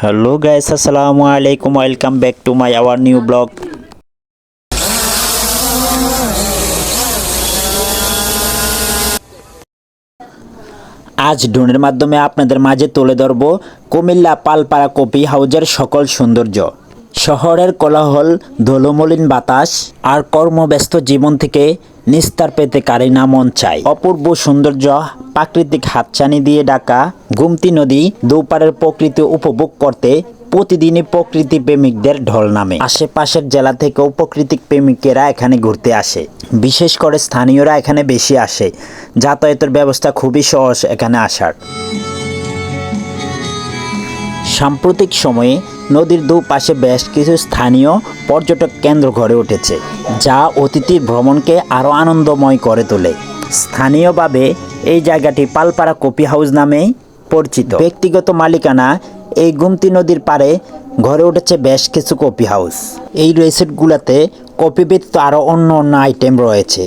Hello guys আসসালামু আলাইকুম welcome back to my our new blog আজ ড্রোনের মাধ্যমে আপনাদের মাঝে তুলে ধরব কুমিল্লা পালপাড়া কপি হাউজের সকল সৌন্দর্য। শহরের কোলাহল ধুলোমলিন বাতাস আর কর্মব্যস্ত জীবন থেকে নিস্তার পেতে কারি না মন চাই অপূর্ব সৌন্দর্য, প্রাকৃতিক হাতছানি দিয়ে ডাকা গুমতি নদী দুপারের প্রকৃতি উপভোগ করতে প্রতিদিনই প্রকৃতি প্রেমিকদের ঢল নামে। আশেপাশের জেলা থেকেও প্রকৃতিক প্রেমিকেরা এখানে ঘুরতে আসে। বিশেষ করে স্থানীয়রা এখানে বেশি আসে। যাতায়াতের ব্যবস্থা খুবই সহজ এখানে আসার। সাম্প্রতিক সময়ে নদীর দুপাশে বেশ কিছু স্থানীয় পর্যটক কেন্দ্র গড়ে উঠেছে, যা অতিথির ভ্রমণকে আরও আনন্দময় করে তোলে। স্থানীয়ভাবে এই জায়গাটি পালপাড়া কপি হাউস নামেই পরিচিত। ব্যক্তিগত মালিকানা এই গুমতি নদীর পাড়ে ঘরে উঠেছে বেশ কিছু কপি হাউস। এই রেসিটগুলোতে কপি ব্যতীত আরও অন্য অন্য আইটেম রয়েছে,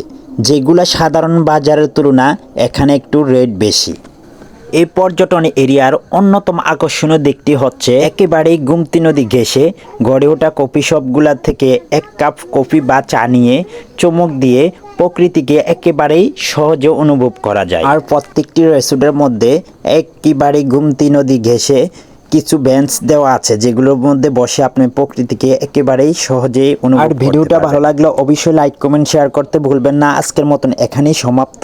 যেগুলো সাধারণ বাজারের তুলনা এখানে একটু রেট বেশি। এই পর্যটন এরিয়ার অন্যতম আকর্ষণীয় দিকটি হচ্ছে একেবারেই গুমতি নদী ঘেঁষে গড়ে ওঠা কফি শপগুলা থেকে এক কাপ কফি বা চা নিয়ে চমক দিয়ে প্রকৃতিকে একেবারেই সহজে অনুভব করা যায়। আর প্রত্যেকটি রেস্টুরেন্টের মধ্যে একেবারেই গুমতি নদী ঘেঁষে কিছু বেঞ্চ দেওয়া আছে যেগুলোর মধ্যে বসে আপনি প্রকৃতিকে একেবারেই সহজেই অনুভব আর ভিডিওটা ভালো লাগলে অবশ্যই লাইক কমেন্ট শেয়ার করতে ভুলবেন না। আজকের মতন এখানেই সমাপ্ত।